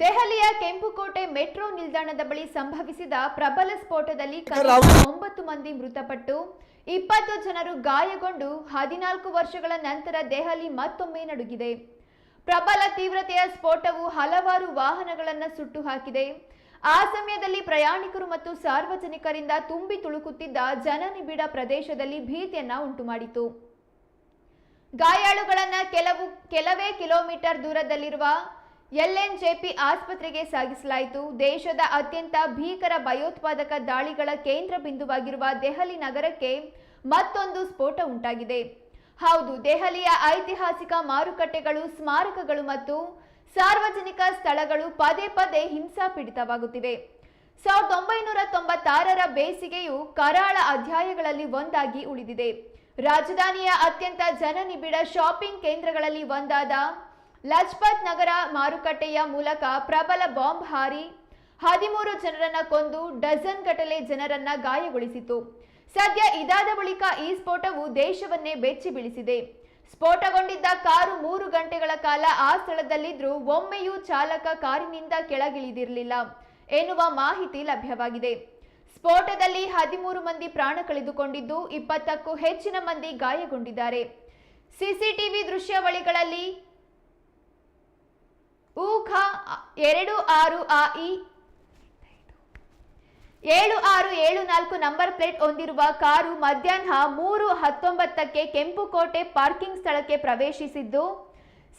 ದೆಹಲಿಯ ಕೆಂಪುಕೋಟೆ ಮೆಟ್ರೋ ನಿಲ್ದಾಣದ ಬಳಿ ಸಂಭವಿಸಿದ ಪ್ರಬಲ ಸ್ಫೋಟದಲ್ಲಿ ಕನಿಷ್ಠ ಒಂಬತ್ತು ಮಂದಿ ಮೃತಪಟ್ಟು ಇಪ್ಪತ್ತು ಜನರು ಗಾಯಗೊಂಡು ಹದಿನಾಲ್ಕು ವರ್ಷಗಳ ನಂತರ ದೆಹಲಿ ಮತ್ತೊಮ್ಮೆ ನಡುಗಿದೆ. ಪ್ರಬಲ ತೀವ್ರತೆಯ ಸ್ಫೋಟವು ಹಲವಾರು ವಾಹನಗಳನ್ನು ಸುಟ್ಟು ಹಾಕಿದೆ ಆ ಸಮಯದಲ್ಲಿ ಪ್ರಯಾಣಿಕರು ಮತ್ತು ಸಾರ್ವಜನಿಕರಿಂದ ತುಂಬಿ ತುಳುಕುತ್ತಿದ್ದ ಜನನಿಬಿಡ ಪ್ರದೇಶದಲ್ಲಿ ಭೀತಿಯನ್ನ ಉಂಟುಮಾಡಿತು. ಗಾಯಾಳುಗಳನ್ನ ಕೆಲವು ಕೆಲವೇ ಕಿಲೋಮೀಟರ್ ದೂರದಲ್ಲಿರುವ ಎಲ್ಎನ್ಜೆಪಿ ಆಸ್ಪತ್ರೆಗೆ ಸಾಗಿಸಲಾಯಿತು. ದೇಶದ ಅತ್ಯಂತ ಭೀಕರ ಭಯೋತ್ಪಾದಕ ದಾಳಿಗಳ ಕೇಂದ್ರ ಬಿಂದುವಾಗಿರುವ ದೆಹಲಿ ನಗರಕ್ಕೆ ಮತ್ತೊಂದು ಸ್ಫೋಟ ಉಂಟಾಗಿದೆ. ಹೌದು, ದೆಹಲಿಯ ಐತಿಹಾಸಿಕ ಮಾರುಕಟ್ಟೆಗಳು, ಸ್ಮಾರಕಗಳು ಮತ್ತು ಸಾರ್ವಜನಿಕ ಸ್ಥಳಗಳು ಪದೇ ಪದೇ ಹಿಂಸಾಪೀಡಿತವಾಗುತ್ತಿವೆ. ಸಾವಿರದ ಒಂಬೈನೂರ ತೊಂಬತ್ತಾರರ ಬೇಸಿಗೆಯು ಕರಾಳ ಅಧ್ಯಾಯಗಳಲ್ಲಿ ಒಂದಾಗಿ ಉಳಿದಿದೆ. ರಾಜಧಾನಿಯ ಅತ್ಯಂತ ಜನನಿಬಿಡ ಶಾಪಿಂಗ್ ಕೇಂದ್ರಗಳಲ್ಲಿ ಒಂದಾದ ಲಜ್ಪತ್ ನಗರ ಮಾರುಕಟ್ಟೆಯ ಮೂಲಕ ಪ್ರಬಲ ಬಾಂಬ್ ಹಾರಿ ಹದಿಮೂರು ಜನರನ್ನ ಕೊಂದು ಡಜನ್ ಗಟ್ಟಲೆ ಜನರನ್ನ ಗಾಯಗೊಳಿಸಿತು. ಸದ್ಯ ಇದಾದ ಬಳಿಕ ಈ ಸ್ಫೋಟವು ದೇಶವನ್ನೇ ಬೆಚ್ಚಿ ಬೀಳಿಸಿದೆ. ಸ್ಫೋಟಗೊಂಡಿದ್ದ ಕಾರು ಮೂರು ಗಂಟೆಗಳ ಕಾಲ ಆ ಸ್ಥಳದಲ್ಲಿದ್ದರೂ ಒಮ್ಮೆಯೂ ಚಾಲಕ ಕಾರಿನಿಂದ ಕೆಳಗಿಳಿದಿರಲಿಲ್ಲ ಎನ್ನುವ ಮಾಹಿತಿ ಲಭ್ಯವಾಗಿದೆ. ಸ್ಫೋಟದಲ್ಲಿ ಹದಿಮೂರು ಮಂದಿ ಪ್ರಾಣ ಕಳೆದುಕೊಂಡಿದ್ದು ಇಪ್ಪತ್ತಕ್ಕೂ ಹೆಚ್ಚಿನ ಮಂದಿ ಗಾಯಗೊಂಡಿದ್ದಾರೆ. ಸಿಸಿಟಿವಿ ದೃಶ್ಯಾವಳಿಗಳಲ್ಲಿ ಊಖ ಎರಡು ಆರು ಆ ಇ ಏಳು ಆರು ಏಳು ನಾಲ್ಕು ನಂಬರ್ ಪ್ಲೇಟ್ ಹೊಂದಿರುವ ಕಾರು ಮಧ್ಯಾಹ್ನ ಮೂರು ಹತ್ತೊಂಬತ್ತಕ್ಕೆ ಕೆಂಪುಕೋಟೆ ಪಾರ್ಕಿಂಗ್ ಸ್ಥಳಕ್ಕೆ ಪ್ರವೇಶಿಸಿದ್ದು,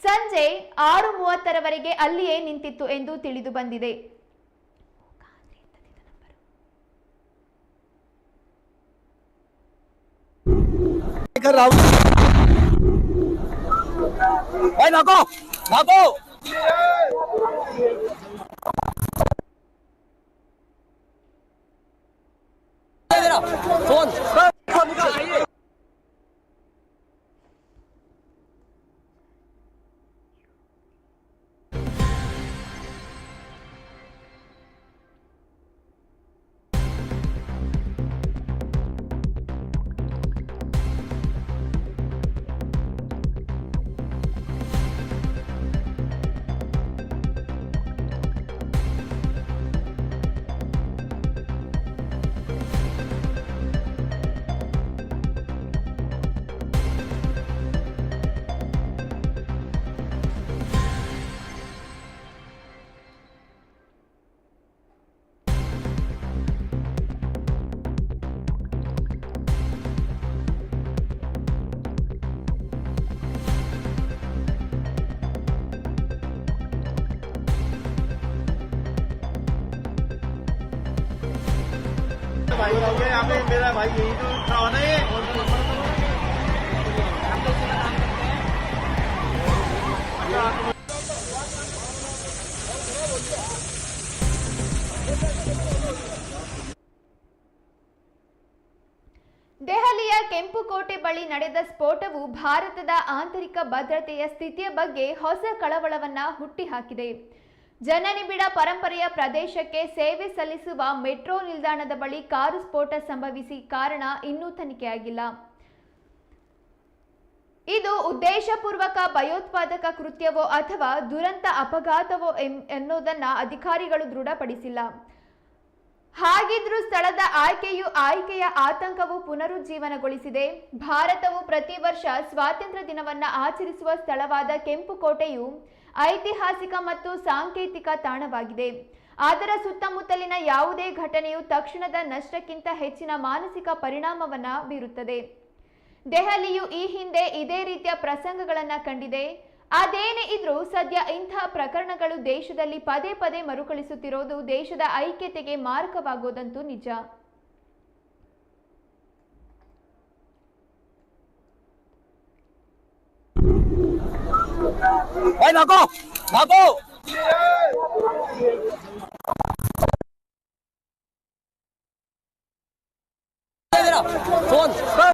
ಸಂಜೆ ಆರು ಮೂವತ್ತರವರೆಗೆ ಅಲ್ಲಿಯೇ ನಿಂತಿತ್ತು ಎಂದು ತಿಳಿದು ಬಂದಿದೆ. Yeah! भाई हो गए यहाँ पे मेरा भाई यही तो खाना है ದೆಹಲಿಯ ಕೆಂಪುಕೋಟೆ ಬಳಿ ನಡೆದ ಸ್ಫೋಟವು ಭಾರತದ ಆಂತರಿಕ ಭದ್ರತೆಯ ಸ್ಥಿತಿಯ ಬಗ್ಗೆ ಹೊಸ ಕಳವಳವನ್ನ ಹುಟ್ಟಿಹಾಕಿದೆ ಜನನಿಬಿಡ ಪರಂಪರೆಯ ಪ್ರದೇಶಕ್ಕೆ ಸೇವೆ ಸಲ್ಲಿಸುವ ಮೆಟ್ರೋ ನಿಲ್ದಾಣದ ಬಳಿ ಕಾರು ಸ್ಫೋಟ ಸಂಭವಿಸಿ ಕಾರಣ ಇನ್ನೂ ತನಿಖೆಯಾಗಿಲ್ಲ. ಇದು ಉದ್ದೇಶಪೂರ್ವಕ ಭಯೋತ್ಪಾದಕ ಕೃತ್ಯವೋ ಅಥವಾ ದುರಂತ ಅಪಘಾತವೋ ಎನ್ನುವುದನ್ನ ಅಧಿಕಾರಿಗಳು ದೃಢಪಡಿಸಿಲ್ಲ. ಹಾಗಿದ್ರೂ ಸ್ಥಳದ ಆಯ್ಕೆಯು ಆಯ್ಕೆಯ ಆತಂಕವು ಪುನರುಜ್ಜೀವನಗೊಳಿಸಿದೆ. ಭಾರತವು ಪ್ರತಿ ವರ್ಷ ಸ್ವಾತಂತ್ರ್ಯ ದಿನವನ್ನ ಆಚರಿಸುವ ಸ್ಥಳವಾದ ಕೆಂಪುಕೋಟೆಯು ಐತಿಹಾಸಿಕ ಮತ್ತು ಸಾಂಕೇತಿಕ ತಾಣವಾಗಿದೆ. ಅದರ ಸುತ್ತಮುತ್ತಲಿನ ಯಾವುದೇ ಘಟನೆಯು ತಕ್ಷಣದ ನಷ್ಟಕ್ಕಿಂತ ಹೆಚ್ಚಿನ ಮಾನಸಿಕ ಪರಿಣಾಮವನ್ನ ಬೀರುತ್ತದೆ. ದೆಹಲಿಯು ಈ ಹಿಂದೆ ಇದೇ ರೀತಿಯ ಪ್ರಸಂಗಗಳನ್ನ ಕಂಡಿದೆ. ಅದೇನೇ ಇದ್ರೂ ಸದ್ಯ ಇಂಥ ಪ್ರಕರಣಗಳು ದೇಶದಲ್ಲಿ ಪದೇ ಪದೇ ಮರುಕಳಿಸುತ್ತಿರೋದು ದೇಶದ ಐಕ್ಯತೆಗೆ ಮಾರಕವಾಗೋದಂತೂ ನಿಜ. भाई भागो भागो फोन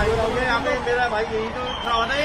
भाई हो गया यहाँ पे मेरा भाई यही तो खड़ा होना है